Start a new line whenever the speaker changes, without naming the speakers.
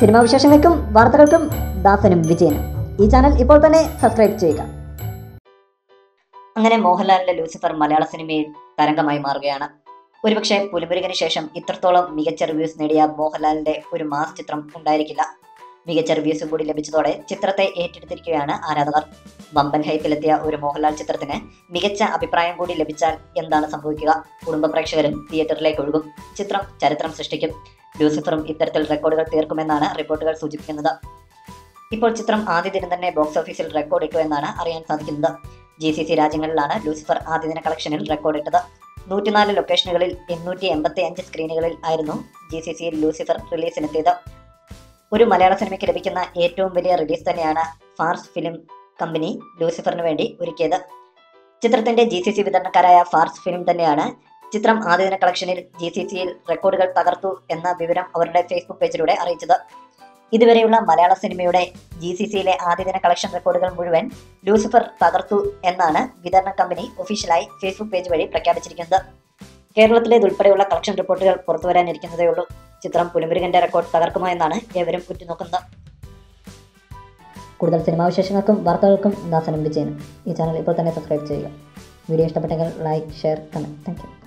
Cinema വിശേഷങ്ങൾക്കും വാർത്തകൾക്കും ദാസനും വിജയനും. ഈ ചാനൽ ഇപ്പോൾ തന്നെ സബ്സ്ക്രൈബ് ചെയ്യുക. അങ്ങനെ മോഹൻലാലിന്റെ ലൂസിഫർ മലയാള സിനിമയിൽ തരംഗമായി മാറുകയാണ്. ഒരുപക്ഷെ പുലിമുരുകന് ശേഷം ഇത്രത്തോളം മികച്ച റിവ്യൂസ് നേടിയ മോഹൻലാലിന്റെ ഒരു മാസ് ചിത്രം ഉണ്ടായിരിക്കില്ല. മികച്ച റിവ്യൂസും കൂടി ലഭിച്ചതോടെ ചിത്രത്തെ ഏറ്റെടുത്തിരിക്കുകയാണ് ആരാധകർ. വമ്പൻ ഹൈപ്പിലെത്തിയ ഒരു മോഹൻലാൽ ചിത്രത്തിന് മികച്ച അഭിപ്രായം കൂടി ലഭിച്ചാൽ എന്താണ് സംഭവിക്കുക? കുടുംബ പ്രേക്ഷകരും തിയേറ്ററിലേക്ക് ഒഴുകും. ചിത്രം ചരിത്രം സൃഷ്ടിക്കും. ലൂസിഫറും ഇത്തരത്തിൽ റെക്കോർഡുകൾ തീർക്കുമെന്നാണ് റിപ്പോർട്ടുകൾ സൂചിപ്പിക്കുന്നത്. ഇപ്പോൾ ചിത്രം ആദ്യ ദിനം തന്നെ ബോക്സ് ഓഫീസിൽ റെക്കോർഡ് ഇട്ടു എന്നാണ് അറിയാൻ സാധിക്കുന്നത്. ജി സി സി രാജ്യങ്ങളിലാണ് ലൂസിഫർ ആദ്യ ദിന കളക്ഷനിൽ റെക്കോർഡ് ഇട്ടത്. നൂറ്റിനാല് ലൊക്കേഷനുകളിൽ എണ്ണൂറ്റി എൺപത്തി അഞ്ച് സ്ക്രീനുകളിൽ ആയിരുന്നു ജി സി സിയിൽ ലൂസിഫർ റിലീസിനെത്തിയത് ഒരു മലയാള സിനിമയ്ക്ക് ലഭിക്കുന്ന ഏറ്റവും വലിയ റിലീസ് തന്നെയാണ് ഫാർസ് ഫിലിം കമ്പനി ലൂസിഫറിന് വേണ്ടി ഒരുക്കിയത്. ചിത്രത്തിന്റെ ജി സി സി വിതരണക്കാരായ ഫാർസ് ഫിലിം തന്നെയാണ് ചിത്രം ആദ്യദിന കളക്ഷനിൽ ജി സി സിയിൽ റെക്കോർഡുകൾ തകർത്തു എന്ന വിവരം അവരുടെ ഫേസ്ബുക്ക് പേജിലൂടെ അറിയിച്ചത്. ഇതുവരെയുള്ള മലയാള സിനിമയുടെ ജി സി സിയിലെ ആദ്യദിന കളക്ഷൻ റെക്കോർഡുകൾ മുഴുവൻ ലൂസിഫർ തകർത്തു എന്നാണ് വിതരണ കമ്പനി ഒഫീഷ്യലായി ഫേസ്ബുക്ക് പേജ് വഴി പ്രഖ്യാപിച്ചിരിക്കുന്നത്. കേരളത്തിലേതുൾപ്പെടെയുള്ള കളക്ഷൻ റിപ്പോർട്ടുകൾ പുറത്തു വരാനിരിക്കുന്നതേ ഉള്ളൂ. ചിത്രം പുലിമുരുകന്റെ റെക്കോർഡ് തകർക്കുമോ എന്നാണ് ഏവരും ഉറ്റുനോക്കുന്നത്. കൂടുതൽ സിനിമാ വിശേഷങ്ങൾക്കും വാർത്തകൾക്കും ദാസനം വിജയനും. ഈ ചാനൽ ഇപ്പോൾ തന്നെ സബ്സ്ക്രൈബ് ചെയ്യുക. വീഡിയോ ഇഷ്ടപ്പെട്ടെങ്കിൽ ലൈക്ക് ഷെയർ കമന്റ് താങ്ക്